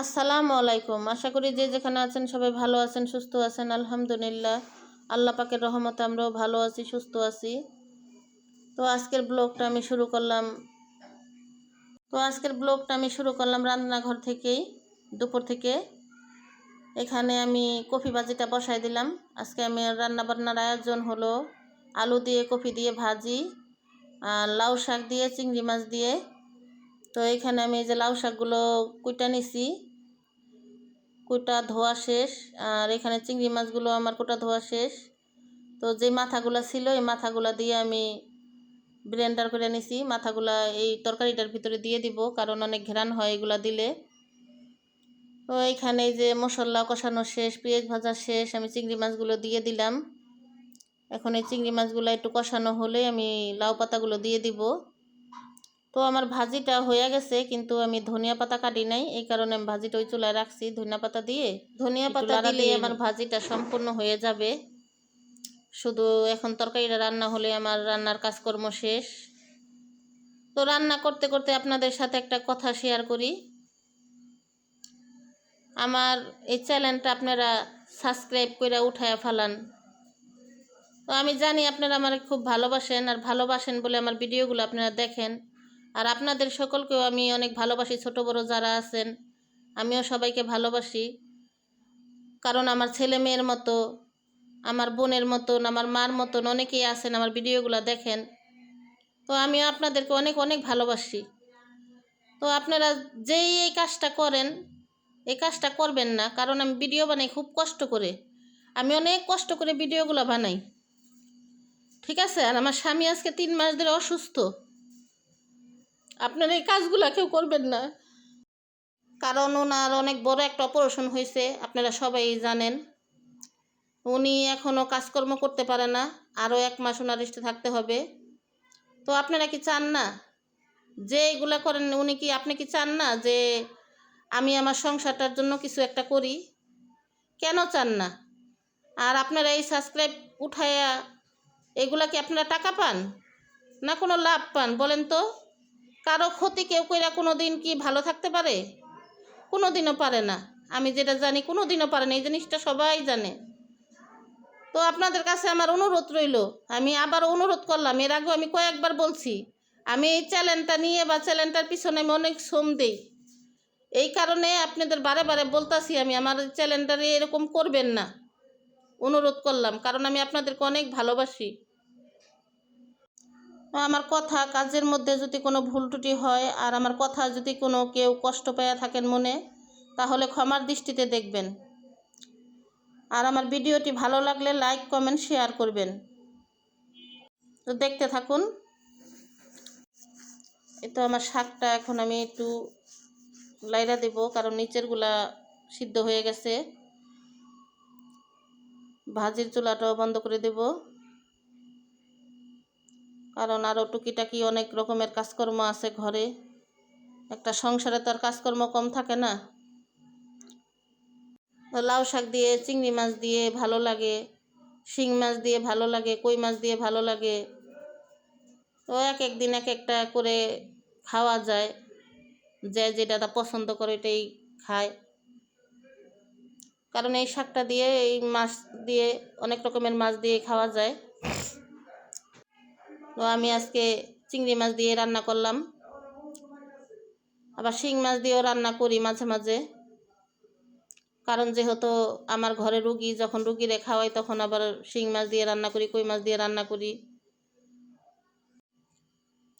আসসালামু আলাইকুম। আশা করি যে যেখানে আছেন সবাই ভালো আছেন, সুস্থ আছেন। আলহামদুলিল্লাহ, আল্লাহ পাকের রহমতে আমরাও ভালো আছি, সুস্থ আছি। তো আজকের ব্লগটা আমি শুরু করলাম। তো আজকের ব্লগটা আমি শুরু করলাম রান্নাঘর থেকেই, দুপুর থেকে। এখানে আমি কফি ভাজিটা বসাই দিলাম। আজকে আমি রান্না বান্নার আয়োজন হলো আলু দিয়ে কফি দিয়ে ভাজি, আর লাউ শাক দিয়ে, চিংড়ি মাছ দিয়ে। তো এখানে আমি এই যে লাউ শাকগুলো কুইটা নিছি। কুটা ধোয়া শেষ, আর এখানে চিংড়ি মাছগুলো আমার কোটা ধোয়া শেষ। তো যে মাথাগুলো ছিল, এই মাথাগুলো দিয়ে আমি ব্লেন্ডার করে নিছি। মাথাগুলা এই তরকারিটার ভিতরে দিয়ে দিব, কারণ অনেক ঘেরান হয় এগুলা দিলে। তো এইখানে যে মশলা কষানো শেষ, পেঁয়াজ ভাজা শেষ, আমি চিংড়ি মাছগুলো দিয়ে দিলাম। এখন এই চিংড়ি মাছগুলো একটু কষানো হলে আমি লাউ পাতাগুলো দিয়ে দিব। তো আমার ভাজিটা হয়ে গেছে কিন্তু আমি ধনিয়া পাতা কাটি নাই এই কারণে আমি ভাজিটা ওই চুলায় রাখছি। ধনিয়া পাতা দিয়ে ধনিয়া পাতা দিলে আমার ভাজিটা সম্পূর্ণ হয়ে যাবে। শুধু এখন তরকারিটা রান্না হলে আমার রান্নার কাজকর্ম শেষ। তো রান্না করতে করতে আপনাদের সাথে একটা কথা শেয়ার করি। আমার এই চ্যানেলটা আপনারা সাবস্ক্রাইব করে উঠায়া ফেলান। তো আমি জানি আপনারা আমার খুব ভালোবাসেন আর ভালোবাসেন বলে আমার ভিডিওগুলো আপনারা দেখেন। আর আপনাদের সকলকেও আমি অনেক ভালোবাসি, ছোট বড় যারা আছেন, আমিও সবাইকে ভালোবাসি। কারণ আমার ছেলে মেয়ের মতো, আমার বোনের মতন, আমার মার মতন অনেকেই আছেন, আমার ভিডিওগুলো দেখেন। তো আমিও আপনাদেরকে অনেক অনেক ভালোবাসি। তো আপনারা যেই, এই কাজটা করেন, এই কাজটা করবেন না, কারণ আমি ভিডিও বানাই খুব কষ্ট করে। আমি অনেক কষ্ট করে ভিডিওগুলো বানাই। ঠিক আছে? আর আমার স্বামী আজকে তিন মাস ধরে অসুস্থ। আপনারা এই কাজগুলো কেউ করবেন না। কারণ ওনার অনেক বড় একটা অপারেশন হয়েছে, আপনারা সবাই জানেন। উনি এখনও কাজকর্ম করতে পারে না, আরও এক মাস ওনার রেস্টে থাকতে হবে। তো আপনারা কি চান না? যে এগুলো করেন, উনি কি, আপনি কি চান না যে আমি আমার সংসারটার জন্য কিছু একটা করি? কেন চান না? আর আপনারা এই সাবস্ক্রাইব উঠাইয়া এগুলা কি আপনারা টাকা পান? না কোনো লাভ পান? বলেন তো। কারও ক্ষতি কেউ কইরা কোনো দিন কি ভালো থাকতে পারে? কোনো দিনও পারে না। আমি যেটা জানি কোনো দিনও পারে না, এই জিনিসটা সবাই জানে। তো আপনাদের কাছে আমার অনুরোধ রইল, আমি আবার অনুরোধ করলাম, এর আগেও আমি কয়েকবার বলছি, আমি এই চ্যানেলটা নিয়ে বা চ্যানেলটার পিছনে আমি অনেক শ্রম দিই। এই কারণে আপনাদের বারে বারে বলতাছি, আমি আমার চ্যানেলটারে এরকম করবেন না। অনুরোধ করলাম, কারণ আমি আপনাদেরকে অনেক ভালোবাসি। আমার কথা কাজের মধ্যে যদি কোনো ভুল ত্রুটি হয় আর আমার কথা যদি কোনো কেউ কষ্ট পেয়ে থাকেন মনে, তাহলে ক্ষমার দৃষ্টিতে দেখবেন। আর আমার ভিডিওটি ভালো লাগলে লাইক, কমেন্ট, শেয়ার করবেন। তো দেখতে থাকুন। এই তো আমার শাকটা এখন আমি একটু লাইরা দেব, কারণ নিচেরগুলা সিদ্ধ হয়ে গেছে। ভাজির চুলাটাও বন্ধ করে দেব। কারণ আরও টুকিটাকি অনেক রকমের কাজকর্ম আছে ঘরে। একটা সংসারে তো আর কাজকর্ম কম থাকে না। লাউ শাক দিয়ে, চিংড়ি মাছ দিয়ে ভালো লাগে, শিং মাছ দিয়ে ভালো লাগে, কই মাছ দিয়ে ভালো লাগে। তো এক এক দিন এক একটা করে খাওয়া যায়, যে যেটা পছন্দ করে এটাই খায়। কারণ এই শাকটা দিয়ে, এই মাছ দিয়ে, অনেক রকমের মাছ দিয়ে খাওয়া যায়। তো আমি আজকে চিংড়ি মাছ দিয়ে রান্না করলাম। আবার শিং মাছ দিয়েও রান্না করি মাঝে মাঝে। কারণ যেহেতু আমার ঘরে রুগী, যখন রুগীরে খাওয়াই তখন আবার শিং মাছ দিয়ে রান্না করি, কই মাছ দিয়ে রান্না করি।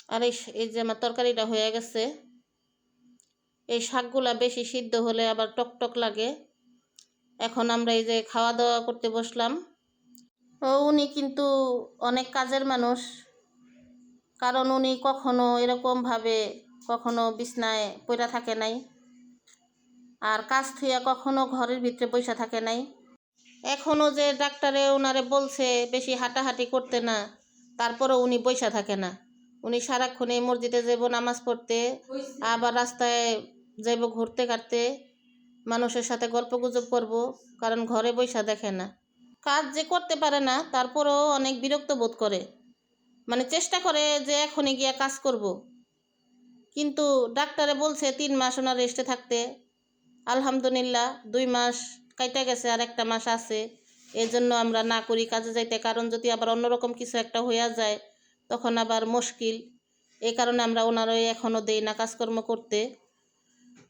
আর এই যে আমার তরকারিটা হয়ে গেছে। এই শাকগুলা বেশি সিদ্ধ হলে আবার টকটক লাগে। এখন আমরা এই যে খাওয়া দাওয়া করতে বসলাম। ও, উনি কিন্তু অনেক কাজের মানুষ। কারণ উনি কখনো এরকমভাবে কখনো বিছনায় পড়া থাকে নাই আর কাজ থুয়া কখনো ঘরের ভিতরে পয়সা থাকে নাই। এখনও যে ডাক্তারে ওনারে বলছে বেশি হাঁটাহাঁটি করতে না, তারপরেও উনি বৈশা থাকে না। উনি সারাক্ষণ এই মসজিদে যাব নামাজ পড়তে, আবার রাস্তায় যাইব ঘুরতে কাটতে, মানুষের সাথে গল্প গুজব করব, কারণ ঘরে বৈশা দেখে না। কাজ যে করতে পারে না, তারপরেও অনেক বিরক্ত বোধ করে। মানে চেষ্টা করে যে এখনই গিয়া কাজ করব। কিন্তু ডাক্তারে বলছে তিন মাস ওনার রেস্টে থাকতে। আলহামদুলিল্লাহ, দুই মাস কাইটা গেছে আর একটা মাস আছে। এই জন্য আমরা না করি কাজে যাইতে। কারণ যদি আবার অন্যরকম কিছু একটা হইয়া যায়, তখন আবার মুশকিল। এই কারণে আমরা ওনারই এখনও দেই না কাজকর্ম করতে।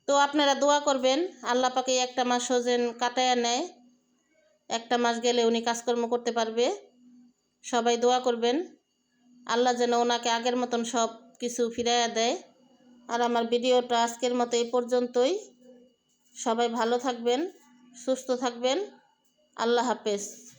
তো আপনারা দোয়া করবেন, আল্লাহ পাকে একটা মাসও যেন কাটায়া নেয়। একটা মাস গেলে উনি কাজকর্ম করতে পারবে। সবাই দোয়া করবেন। আল্লাহ যেন ওনাকে আগের মতন সব কিছু ফিরাইয়া দেয়। আর আমার ভিডিওটা আজকের মতো এই পর্যন্তই। সবাই ভালো থাকবেন, সুস্থ থাকবেন। আল্লাহ হাফেজ।